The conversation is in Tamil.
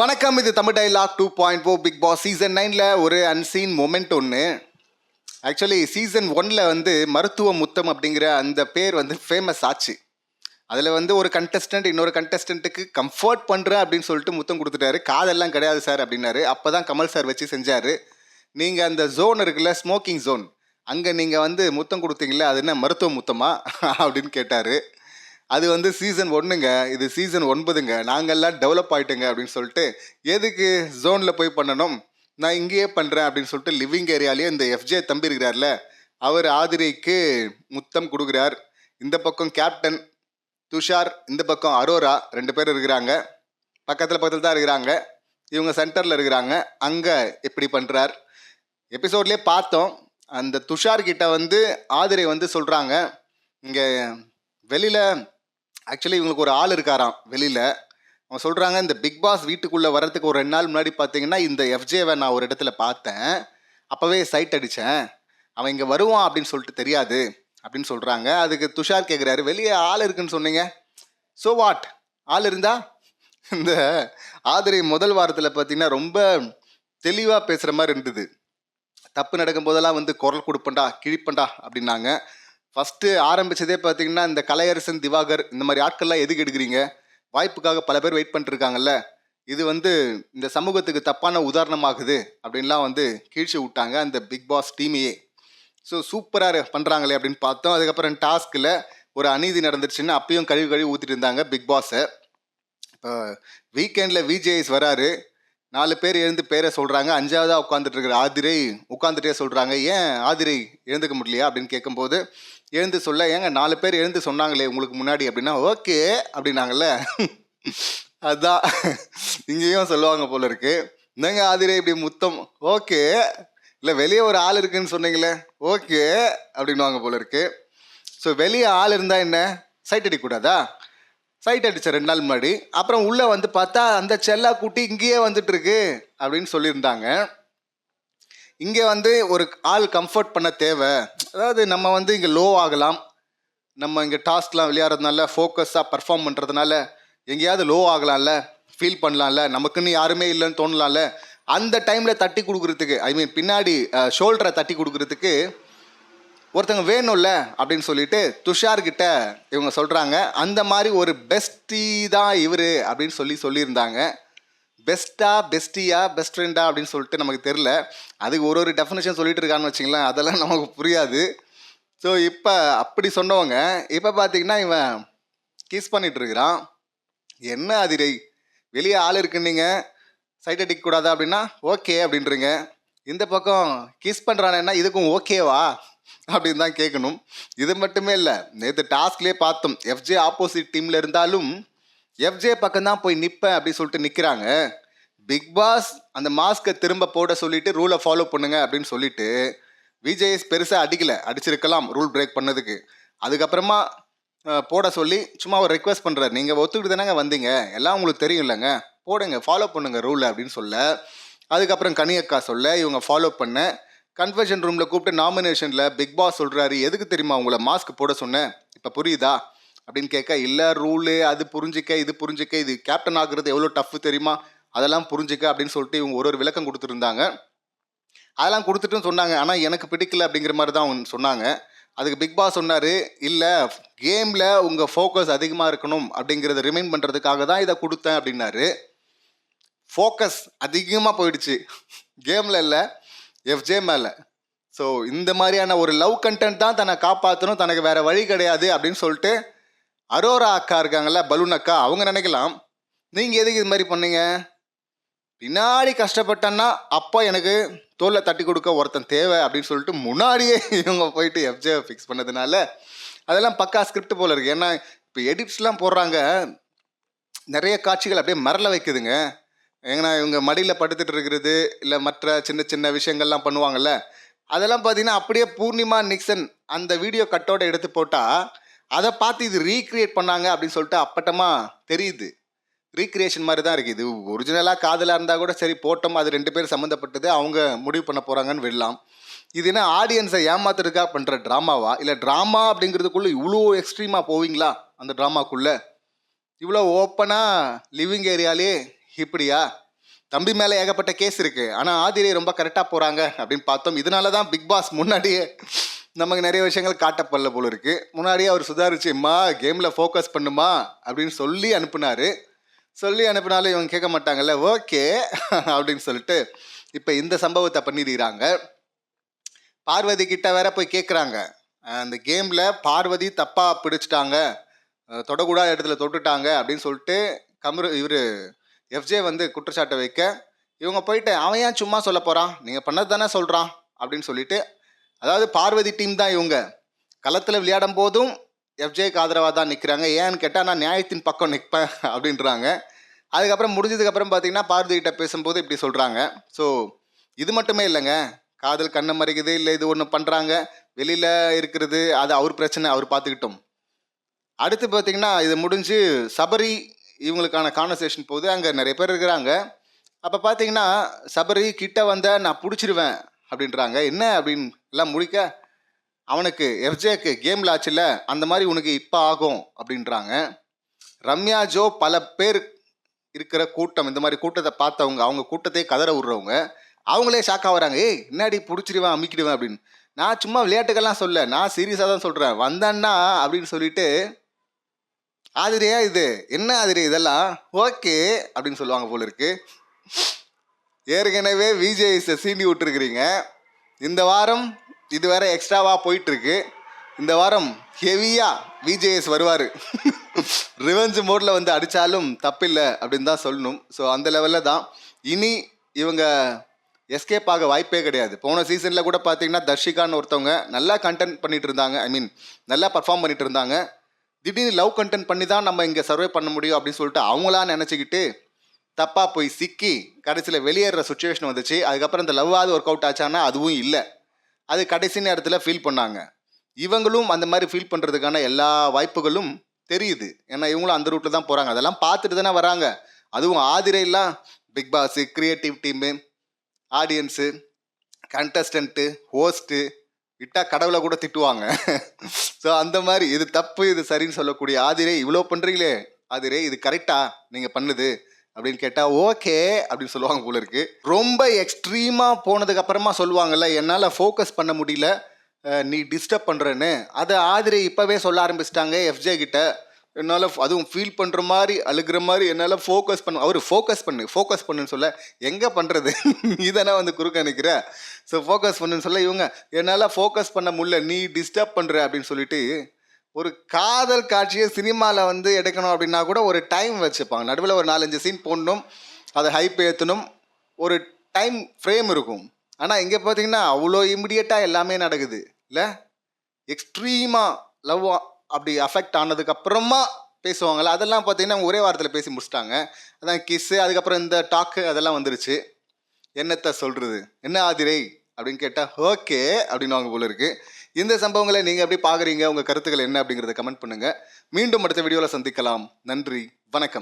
வணக்கம் இது Tamil dialogue two point four big boss season நைனில் ஒரு அன்சீன் மொமெண்ட் ஒன்று ஆக்சுவலி சீசன் ஒன்ல வந்து மருத்துவ முத்தம் அப்படிங்கிற அந்த பேர் வந்து ஃபேமஸ் ஆச்சு. அதில் வந்து ஒரு கண்டஸ்டன்ட் இன்னொரு கண்டஸ்டன்ட்டுக்கு கம்ஃபர்ட் பண்ணுறேன் அப்படின்னு சொல்லிட்டு முத்தம் கொடுத்துட்டாரு. காதெல்லாம் கிடையாது சார் அப்படின்னாரு. அப்போ தான் கமல் சார் வச்சு செஞ்சார். நீங்கள் அந்த ஜோன் இருக்குல்ல ஸ்மோக்கிங் ஜோன் அங்கே நீங்கள் வந்து முத்தம் கொடுத்தீங்களே அது என்ன மருத்துவ முத்தமா? அப்படின்னு கேட்டார். அது வந்து சீசன் ஒன்றுங்க இது சீசன் ஒன்பதுங்க. நாங்கள்லாம் டெவலப் ஆகிட்டுங்க அப்படின்னு சொல்லிட்டு எதுக்கு ஜோனில் போய் பண்ணணும்? நான் இங்கேயே பண்ணுறேன் அப்படின்னு சொல்லிட்டு லிவிங் ஏரியாலேயே இந்த எஃப்ஜே தம்பி இருக்கிறார்ல அவர் ஆதிரைக்கு முத்தம் கொடுக்குறார். இந்த பக்கம் கேப்டன் துஷார் இந்த பக்கம் அரோரா ரெண்டு பேர் இருக்கிறாங்க. பக்கத்தில் பக்கத்தில் தான் இருக்கிறாங்க. இவங்க சென்டரில் இருக்கிறாங்க. அங்கே எப்படி பண்ணுறார் எபிசோட்லேயே பார்த்தோம். அந்த துஷார்கிட்ட வந்து ஆதிரை வந்து சொல்கிறாங்க இங்கே வெளியில் ஆக்சுவலி இவங்களுக்கு ஒரு ஆள் இருக்காராம் வெளியில். அவங்க சொல்கிறாங்க இந்த பிக் பாஸ் வீட்டுக்குள்ளே வர்றதுக்கு ஒரு ரெண்டு நாள் முன்னாடி பார்த்தீங்கன்னா இந்த எஃப்ஜேவை நான் ஒரு இடத்துல பார்த்தேன். அப்போவே சைட் அடித்தேன் அவன் இங்கே வருவான் அப்படின்னு சொல்லிட்டு தெரியாது அப்படின்னு சொல்கிறாங்க அதுக்கு துஷார் கேட்குறாரு வெளியே ஆள் இருக்குன்னு சொன்னீங்க. ஸோ வாட் ஆள் இருந்தா? இந்த ஆதிரை முதல் வாரத்தில் பார்த்தீங்கன்னா ரொம்ப தெளிவாக பேசுகிற மாதிரி இருந்தது. தப்பு நடக்கும் போதெல்லாம் வந்து குரல் கொடுப்பண்டா கிழிப்பண்டா அப்படின்னாங்க. ஃபஸ்ட்டு ஆரம்பிச்சதே பார்த்தீங்கன்னா இந்த கலையரசன் திவாகர் இந்த மாதிரி ஆட்கள்லாம் எதுக்கு எடுக்கிறீங்க? வாய்ப்புக்காக பல பேர் வெயிட் பண்ணிட்டு இது வந்து இந்த சமூகத்துக்கு தப்பான உதாரணமாகுது அப்படின்லாம் வந்து கீழ்ச்சி விட்டாங்க அந்த பிக் பாஸ் டீமையே. ஸோ சூப்பராக பண்ணுறாங்களே அப்படின்னு பார்த்தோம். அதுக்கப்புறம் டாஸ்கில் ஒரு அநீதி நடந்துருச்சுன்னு அப்பயும் கழுவி கழுவி ஊற்றிட்டு இருந்தாங்க பிக் பாஸை இப்போ வீக்கெண்டில் விஜேஎஸ் வராரு. நாலு பேர் எழுந்து பேரை சொல்கிறாங்க அஞ்சாவதாக உட்காந்துட்டு இருக்கிற ஆதிரை உட்காந்துட்டே சொல்கிறாங்க ஏன் ஆதிரை எழுந்துக்க முடியலையா? அப்படின்னு கேட்கும்போது எழுந்து சொல்ல. ஏங்க நாலு பேர் எழுந்து சொன்னாங்களே உங்களுக்கு முன்னாடி அப்படின்னா ஓகே அப்படின்னாங்கல்ல. அதான். இங்கேயும் சொல்லுவாங்க போல இருக்கு. என்னங்க ஆதிரை இப்படி முத்தம்? ஓகே. இல்லை வெளியே ஒரு ஆள் இருக்குன்னு சொன்னீங்களே. ஓகே அப்படின்னுவாங்க போல இருக்கு. ஸோ வெளியே ஆள் இருந்தால் என்ன? சைட் அடிக்கக்கூடாதா சைட் அடித்தேன் ரெண்டு நாள் முன்னாடி. அப்புறம் உள்ளே வந்து பார்த்தா அந்த செல்லா குட்டி இங்கேயே வந்துட்டு இருக்கு அப்படின்னு சொல்லியிருந்தாங்க. இங்கே வந்து ஒரு ஆள் கம்ஃபர்ட் பண்ண தேவை. அதாவது நம்ம வந்து இங்கே லோ ஆகலாம். நம்ம இங்கே டாஸ்க்லாம் விளையாடுறதுனால ஃபோக்கஸாக பர்ஃபார்ம் பண்ணுறதுனால எங்கேயாவது லோ ஆகலாம்ல ஃபீல் பண்ணலாம்ல நமக்குன்னு யாருமே இல்லைன்னு தோணலாம்ல அந்த டைமில் தட்டி கொடுக்குறதுக்கு ஐ மீன் பின்னாடி ஷோல்டரை தட்டி கொடுக்குறதுக்கு ஒருத்தங்க வேணும்ல அப்படின்னு சொல்லிட்டு துஷார்கிட்ட இவங்க சொல்கிறாங்க அந்த மாதிரி ஒரு பெஸ்டி தான் இவர் அப்படின்னு சொல்லி சொல்லியிருந்தாங்க. பெஸ்ட்டா பெஸ்டியா பெஸ்ட் ஃப்ரெண்டா அப்படின்னு சொல்லிட்டு நமக்கு தெரில அதுக்கு ஒரு ஒரு டெஃபினேஷன் சொல்லிட்டு இருக்கான்னு வச்சிங்களேன் அதெல்லாம் நமக்கு புரியாது. ஸோ இப்போ அப்படி சொன்னவங்க இப்போ பார்த்தீங்கன்னா இவன் கிஸ் பண்ணிட்டு இருக்கிறான். என்ன அதிரை? வெளியே ஆள் இருக்குன்னீங்க சைட் அடிக்க கூடாதா அப்படின்னா ஓகே அப்படின்றீங்க. இந்த பக்கம் கிஸ் பண்ணுறானேன்னா இதுக்கும் ஓகேவா அப்படின்னு தான் கேட்கணும். இது மட்டுமே இல்லை நேற்று டாஸ்க்லேயே பார்த்தோம் எஃப்ஜே ஆப்போசிட் டீமில் இருந்தாலும் எஃப்ஜே பக்கம் தான் போய் நிற்பேன் அப்படின்னு சொல்லிட்டு நிற்கிறாங்க பிக் பாஸ் அந்த மாஸ்க்கை திரும்ப போட சொல்லிட்டு ரூலை ஃபாலோ பண்ணுங்க அப்படின்னு சொல்லிட்டு விஜேஎஸ் பெருசாக அடிக்கலை அடிச்சிருக்கலாம் ரூல் பிரேக் பண்ணதுக்கு. அதுக்கப்புறமா போட சொல்லி சும்மா ஒரு ரெக்வஸ்ட் பண்ணுறாரு நீங்கள் ஒத்துக்கிட்டு தானேங்க வந்தீங்க? எல்லாம் உங்களுக்கு தெரியும் இல்லைங்க? போடுங்க ஃபாலோ பண்ணுங்கள் ரூல் அப்படின்னு சொல்ல அதுக்கப்புறம் கனியக்கா சொல்ல இவங்க ஃபாலோ பண்ண கன்ஃபர்ஷன் ரூமில் கூப்பிட்டு நாமினேஷனில் பிக் பாஸ் சொல்கிறாரு எதுக்கு தெரியுமா உங்களை மாஸ்க் போட சொன்னேன்? இப்போ புரியுதா? அப்படின்னு கேட்க இல்லை ரூலு அது புரிஞ்சிக்க இது புரிஞ்சிக்க இது கேப்டன் ஆகுறது எவ்வளோ டஃப் தெரியுமா? அதெல்லாம் புரிஞ்சிக்க அப்படின்னு சொல்லிட்டு இவங்க ஒரு ஒரு விளக்கம் கொடுத்துருந்தாங்க. அதெல்லாம் கொடுத்துட்டும் சொன்னாங்க. ஆனால் எனக்கு பிடிக்கல அப்படிங்கிற மாதிரி தான் அவங்க சொன்னாங்க. அதுக்கு பிக் பாஸ் சொன்னார் இல்லை கேமில் உங்கள் ஃபோக்கஸ் அதிகமாக இருக்கணும் அப்படிங்கிறத ரிமைண்ட் பண்ணுறதுக்காக தான் இதை கொடுத்தேன் அப்படின்னாரு. ஃபோக்கஸ் அதிகமாக போயிடுச்சு. கேமில் இல்லை எஃப்ஜே மேலே. ஸோ இந்த மாதிரியான ஒரு லவ் கண்டென்ட் தான் தன்னை காப்பாற்றணும் தனக்கு வேறு வழி கிடையாது அப்படின்னு சொல்லிட்டு அரோரா அக்கா இருக்காங்கல்ல பலூன் அக்கா அவங்க நினைக்கலாம். நீங்கள் எதுக்கு இது மாதிரி பண்ணீங்க? பின்னாடி கஷ்டப்பட்டேன்னா அப்போ எனக்கு தோலை தட்டி கொடுக்க ஒருத்தன் தேவை அப்படின்னு சொல்லிட்டு முன்னாடியே இவங்க போயிட்டு எஃப்ஜே ஃபிக்ஸ் பண்ணதுனால அதெல்லாம் பக்கா ஸ்கிரிப்ட் போல இருக்குது ஏன்னா இப்போ எடிட்ஸ்லாம் போடுறாங்க. நிறைய காட்சிகள் அப்படியே மரல வைக்குதுங்க. ஏங்கண்ணா இவங்க மடியில் படுத்துட்டு இருக்கிறது இல்லை மற்ற சின்ன சின்ன விஷயங்கள்லாம் பண்ணுவாங்கல்ல அதெல்லாம் பார்த்தீங்கன்னா அப்படியே பூர்ணிமா நிக்சன் அந்த வீடியோ கட்டோட எடுத்து போட்டால் அதை பார்த்து இது ரீக்ரியேட் பண்ணாங்க அப்படின்னு சொல்லிட்டு அப்பட்டமாக தெரியுது. ரீக்ரியேஷன் மாதிரி தான் இருக்குது. இது ஒரிஜினலாக காதலாக இருந்தால் கூட சரி போட்டோம் அது ரெண்டு பேரும் சம்மந்தப்பட்டது அவங்க முடிவு பண்ண போகிறாங்கன்னு விடலாம். இது என்ன ஆடியன்ஸை ஏமாத்துறதுக்காக பண்ணுற ட்ராமாவா இல்லை ட்ராமா அப்படிங்கிறதுக்குள்ளே இவ்வளோ எக்ஸ்ட்ரீமாக போவீங்களா அந்த ட்ராமாக்குள்ளே இவ்வளோ ஓப்பனாக லிவிங் ஏரியாலே இப்படியா? தம்பி மேலே ஏகப்பட்ட கேஸ் இருக்கு. ஆனால் ஆதிரை ரொம்ப கரெக்டாக போகிறாங்க அப்படின்னு பார்த்தோம். இதனால தான் பிக் பாஸ் முன்னாடியே நமக்கு நிறைய விஷயங்கள் காட்டப்படல போல இருக்கு. முன்னாடியே அவர் சுதாரிச்சும்மா கேமில் ஃபோக்கஸ் பண்ணுமா? அப்படின்னு சொல்லி அனுப்புனாரு. சொல்லி அனுப்பினாலும் இவங்க கேட்க மாட்டாங்கல்ல. ஓகே அப்படின்னு சொல்லிட்டு இப்போ இந்த சம்பவத்தை பண்ணிடுறாங்க பார்வதி கிட்ட வேற போய் கேட்குறாங்க அந்த கேமில் பார்வதி தப்பாக பிடிச்சிட்டாங்க. தொடக்கூடாத இடத்துல தொட்டுட்டாங்க அப்படின்னு சொல்லிட்டு கமரு இவர் எஃப்ஜே வந்து குற்றச்சாட்டை வைக்க இவங்க போயிட்டு அவன் ஏன் சும்மா சொல்ல போகிறான் நீங்கள் பண்ணது தானே சொல்கிறான் அப்படின்னு சொல்லிட்டு அதாவது பார்வதி டீம் தான் இவங்க. களத்தில் விளையாடும் போதும் எஃப்ஜேக்கு ஆதரவாக தான் நிற்கிறாங்க ஏன்னு கேட்டால் நான் நியாயத்தின் பக்கம் நிற்பேன் அப்படின்றாங்க. அதுக்கப்புறம் முடிஞ்சதுக்கப்புறம் பார்த்தீங்கன்னா பார்வதிகிட்ட பேசும்போது இப்படி சொல்கிறாங்க ஸோ இது மட்டுமே இல்லைங்க. காதல் கண்ணை மறைக்குது இல்லை இது ஒன்று பண்ணுறாங்க வெளியில் இருக்கிறது அது அவர் பிரச்சனை அவர் பார்த்துக்கிட்டோம் அடுத்து பார்த்தீங்கன்னா இது முடிஞ்சு சபரி இவங்களுக்கான கான்வர்சேஷன் போகுது அங்கே நிறைய பேர் இருக்கிறாங்க. அப்போ பார்த்தீங்கன்னா சபரி கிட்ட வந்த நான் பிடிச்சிருவேன் அப்படின்றாங்க. என்ன அப்படின்னு எல்லாம் முடிக்க அவனுக்கு எஃப்ஜேக்கு கேமில் ஆச்சுல அந்த மாதிரி உனக்கு இப்போ ஆகும் அப்படின்றாங்க. ரம்யா ஜோ பல பேர் இருக்கிற கூட்டம் இந்த மாதிரி கூட்டத்தை பார்த்தவங்க அவங்க கூட்டத்தையே கதற விடுறவங்க அவங்களே ஷாக்காக வராங்க. ஏய் என்னாடி பிடிச்சிருவேன் அமிக்கிடுவேன் அப்படின்னு. நான் சும்மா விளையாட்டுக்கெல்லாம் சொல்ல நான் சீரியஸாக தான் சொல்கிறேன் வந்தேன்னா அப்படின்னு சொல்லிட்டு ஆதிரியா இது. என்ன ஆதிரி இதெல்லாம்? ஓகே அப்படின்னு சொல்லுவாங்க போல இருக்கு. ஏற்கனவே விஜேஎஸை சீண்டி விட்டுருக்குறீங்க. இந்த வாரம் இது வேற எக்ஸ்ட்ராவாக போயிட்டுருக்கு. இந்த வாரம் ஹெவியாக விஜேஎஸ் வருவார். ரிவெஞ்ச் மோடில் வந்து அடித்தாலும் தப்பில்லை அப்படின்னு தான் சொல்லணும். ஸோ அந்த லெவலில் தான். இனி இவங்க எஸ்கேப் ஆக வாய்ப்பே கிடையாது. போன சீசனில் கூட பார்த்தீங்கன்னா தர்ஷிகான்னு ஒருத்தவங்க நல்லா கண்டென்ட் பண்ணிட்டு இருந்தாங்க. ஐ மீன் நல்லா பர்ஃபார்ம் பண்ணிட்டு இருந்தாங்க. திடீர்னு லவ் கண்டென்ட் பண்ணி தான் நம்ம இங்கே சர்வே பண்ண முடியும் அப்படின்னு சொல்லிட்டு அவங்களா நினச்சிக்கிட்டு தப்பாக போய் சிக்கி கடைசியில் வெளியேற சுச்சுவேஷன் வந்துச்சு. அதுக்கப்புறம் இந்த லவ்வாவது ஒர்க் அவுட் ஆச்சான்னா அதுவும் இல்லை. அது கடைசி நேரத்தில் ஃபீல் பண்ணாங்க. இவங்களும் அந்த மாதிரி ஃபீல் பண்ணுறதுக்கான எல்லா வாய்ப்புகளும் தெரியுது. ஏன்னா இவங்களும் அந்த ரூட்டில் தான் போகிறாங்க அதெல்லாம் பார்த்துட்டு தானே வராங்க. அதுவும் ஆதிரைலாம் big boss creative team audience contestant host விட்டா கடவுளை கூட திட்டுவாங்க. ஸோ அந்த மாதிரி இது தப்பு இது சரின்னு சொல்லக்கூடிய ஆதிரே இவ்வளோ பண்ணுறீங்களே ஆதிரே இது கரெக்டா நீங்கள் பண்ணுது அப்படின்னு கேட்டால் ஓகே அப்படின்னு சொல்லுவாங்க போல இருக்கு. ரொம்ப எக்ஸ்ட்ரீமாக போனதுக்கு அப்புறமா சொல்லுவாங்கல்ல என்னால் ஃபோக்கஸ் பண்ண முடியல நீ டிஸ்டர்ப் பண்ணுறேன்னு அதை ஆதிரை இப்போவே சொல்ல ஆரம்பிச்சிட்டாங்க எஃப்ஜே கிட்ட. என்னால் அதுவும் ஃபீல் பண்ணுற மாதிரி அழுகிற மாதிரி என்னால் ஃபோக்கஸ் பண்ண அவர் ஃபோக்கஸ் பண்ணு ஃபோக்கஸ் பண்ணுன்னு சொல்ல எங்கே பண்ணுறது நீ தானே வந்து குறுக்க நிற்கிற ஸோ ஃபோக்கஸ் பண்ணுன்னு சொல்ல இவங்க என்னால் ஃபோக்கஸ் பண்ண முடியல நீ டிஸ்டர்ப் பண்ணுற அப்படின்னு சொல்லிட்டு ஒரு காதல் காட்சியை சினிமாவில் வந்து எடுக்கணும் அப்படின்னா கூட ஒரு டைம் வச்சுப்பாங்க. நடுவில் ஒரு நாலஞ்சு சீன் போடணும் அதை ஹைப் ஏற்றணும் ஒரு டைம் ஃப்ரேம் இருக்கும். ஆனால் இங்கே பார்த்தீங்கன்னா அவ்வளோ இமிடியட்டாக எல்லாமே நடக்குது. இல்லை? எக்ஸ்ட்ரீமாக லவ் அப்படி அஃபெக்ட் ஆனதுக்கப்புறமா பேசுவாங்கள்ல அதெல்லாம் பார்த்தீங்கன்னா அவங்க ஒரே வாரத்தில் பேசி முடிச்சிட்டாங்க. அதான் கிஸ்ஸு அதுக்கப்புறம் இந்த டாக்கு அதெல்லாம் வந்துருச்சு. என்னத்தை சொல்கிறது என்ன ஆதிரை? அப்படின்னு கேட்டால் ஓகே அப்படின்னு அவங்க போல இருக்கு. இந்த சம்பவங்களை நீங்கள் எப்படி பார்க்குறீங்க உங்கள் கருத்துக்கள் என்ன அப்படிங்கிறத கமெண்ட் பண்ணுங்கள் மீண்டும் அடுத்த வீடியோவில் சந்திக்கலாம். நன்றி வணக்கம்.